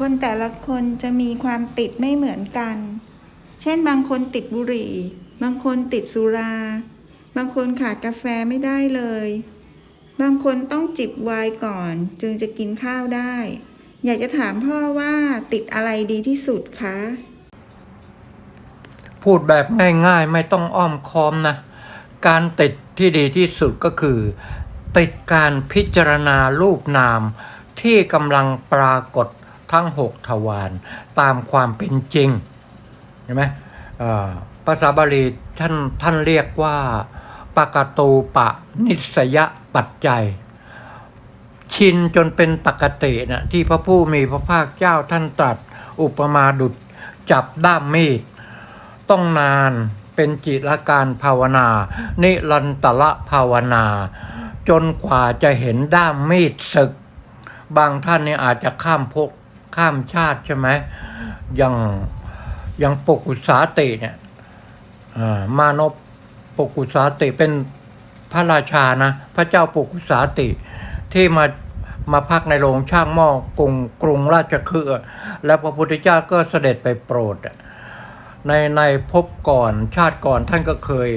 คนแต่ละคนจะมีความติดไม่เหมือนกัน เช่นบางคนติดบุหรี่ บางคนติดสุรา บางคนขาดกาแฟไม่ได้เลย บางคนต้องจิบไวน์ก่อนจึงจะกินข้าวได้ อยากจะถามพ่อว่าติดอะไรดีที่สุดคะ พูดแบบง่ายๆไม่ต้องอ้อมค้อมนะ การติดที่ดีที่สุดก็คือ ติดการพิจารณารูปนามที่กำลังปรากฏ ทั้งหกทวารตามความเป็นจริงเห็นไหมภาษาบาลีท่านท่านเรียกว่าปกตูปะนิสยปัจจัย ชินจนเป็นปกตินะที่พระผู้มีพระภาคเจ้าท่านตรัสอุปมาดุจจับด้ามมีด ต้องนานเป็นจิตการภาวนา นิรันตละภาวนา จนกว่าจะเห็นด้ามมีดศึก บางท่านเนี่ยอาจจะข้ามภพ ข้ามชาติใช่ไหมอย่างอย่างปกุสาติเนี่ยอ่ามานพปกุสาติเป็นพระราชานะ พระเจ้าปกุสาติที่มามาพักในโรงช่างหม้อกรุงกรุงราชคฤห์แล้วพระพุทธเจ้าก็เสด็จไปโปรดอะในในภพก่อนชาติก่อนท่านก็เคย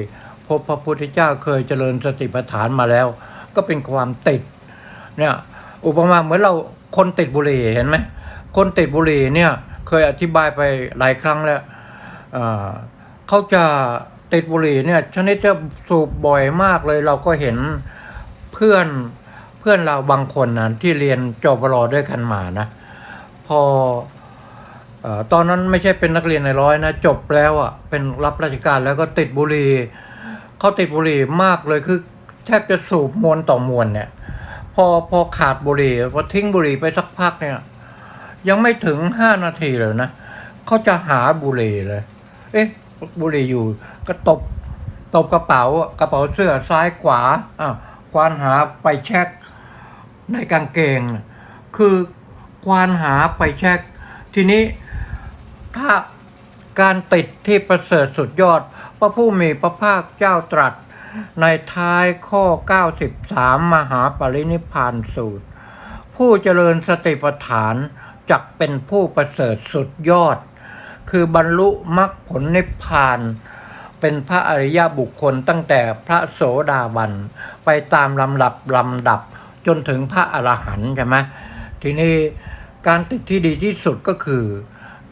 พบพระพุทธเจ้าเคยเจริญสติปัฏฐานมาแล้ว ก็เป็นความติดเนี่ยอุปมาเหมือนเราคนติดบุหรี่เห็นไหม คนติดบุหรี่เนี่ยเคยอธิบายไปหลายครั้งแล้วเเขาจะติดบุหรี่เนี่ยชนิดจะสูบบ่อยมากเลยเราก็เห็นเพื่อนเพื่อนเราบางคนนะที่เรียนจบรอด้วยกันมานะ พออตอนนั้นไม่ใช่เป็นนักเรียนในร้อยนะ จบแล้วอะเป็นรับราชการแล้วก็ติดบุหรี่เขาติดบุหรี่มากเลยคือแทบจะสูบมวนต่อมวนเนี่ย พอพอขาดบุหรี่พอทิ้งบุหรี่ไปสักพักเนี่ย ยังไม่ถึงห้านาทีเลยนะเขาจะหาบุหรี่เลย เอ๊ะ บุหรี่อยู่ก็ตบตบกระเป๋ากระเป๋าเสื้อซ้ายขวาอะควานหาไปเช็คในกางเกง คือควานหาไปเช็ค ทีนี้ถ้าการติดที่ประเสริฐสุดยอด พระผู้มีพระภาคเจ้าตรัส ในท้ายข้อ 93 มหาปรินิพพานสูตร ผู้เจริญสติปัฏฐาน จักเป็นผู้ประเสริฐสุดยอด คือบรรลุมรรคผลนิพพาน เป็นพระอริยบุคคลตั้งแต่พระโสดาบัน ไปตามลำดับลำดับจนถึงพระอรหันต์ใช่ไหมทีนี้การติดที่ดีที่สุดก็คือ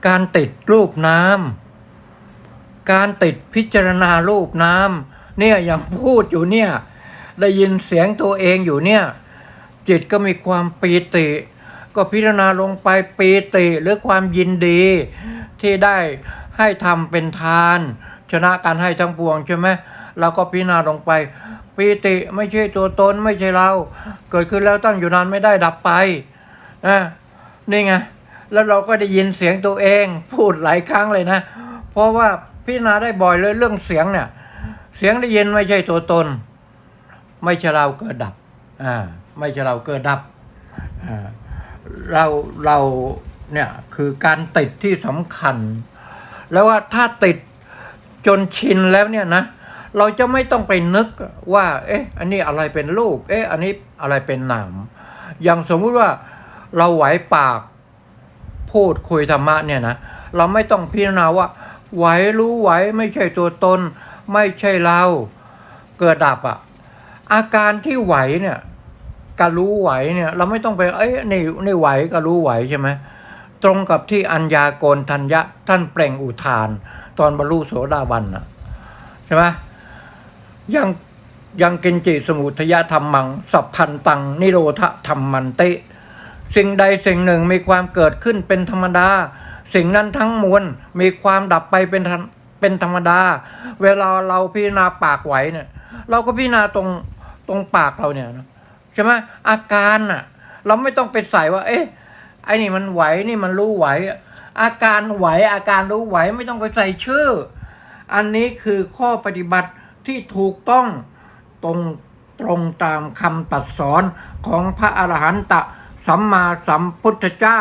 การติดรูปน้ำการติดพิจารณารูปน้ำเนี่ยอย่างพูดอยู่เนี่ยได้ยินเสียงตัวเองอยู่เนี่ย จิตก็มีความปีติ ก็พิจารณาลงไปปีติหรือความยินดี ที่ได้ให้ทำเป็นทาน ชนะการให้ทั้งปวงใช่ไหมเราก็พิจารณาลงไปปีติไม่ใช่ตัวตนไม่ใช่เรา เกิดขึ้นแล้วตั้งอยู่นานไม่ได้ดับไปอะนี่ไงแล้วเราก็ได้ยินเสียงตัวเองพูดหลายครั้งเลยนะ เพราะว่าพิจารณาได้บ่อยเลยเรื่องเสียงเนี่ย เสียงได้ยินไม่ใช่ตัวตน ไม่ใช่เราเกิดดับอ่าไม่ใช่เราเกิดดับอ่า เราเราเนี่ยคือการติดที่สำคัญ แล้วว่าถ้าติดจนชินแล้วเนี่ยนะ เราจะไม่ต้องไปนึกว่า เอ๊ะ อันนี้อะไรเป็นรูป เอ๊ะ อันนี้อะไรเป็นนามอย่างสมมุติว่าเราไหวปากพูดคุยธรรมะเนี่ยนะ เราไม่ต้องพิจารณาว่า ไหวรู้ไหวไม่ใช่ตัวตน ไม่ใช่เรา เกิดดับอะอาการที่ไหวเนี่ย การรู้ไหวเนี่ย เราไม่ต้องไปเอ้ยนี่นี่ไหวก็รู้ไหวใช่ไหมตรงกับที่อัญญาโกณทัญญะท่านเปล่งอุทาน ตอนบรรลุโสดาบันนะใช่ไหมยังยังกินจิสมุทยธรรมัง สัพพันตัง นิโรธธรรมันติ สิ่งใดสิ่งหนึ่งมีความเกิดขึ้นเป็นธรรมดา สิ่งนั้นทั้งมวลมีความดับไปเป็นธรรมเป็นธรรมดา เวลาเราพิจารณาปากไหวเนี่ย เราก็พิจารณาตรงตรงปากเราเนี่ยนะ ใช่ไหมอาการอะ เราไม่ต้องไปใส่ว่า เอ๊ะไอ้นี่มันไหวนี่มันรู้ไหว อาการไหวอาการรู้ไหวไม่ต้องไปใส่ชื่อ อันนี้คือข้อปฏิบัติที่ถูกต้องตรงตรงตามคำตัดสอนของพระอรหันตสัมมาสัมพุทธเจ้า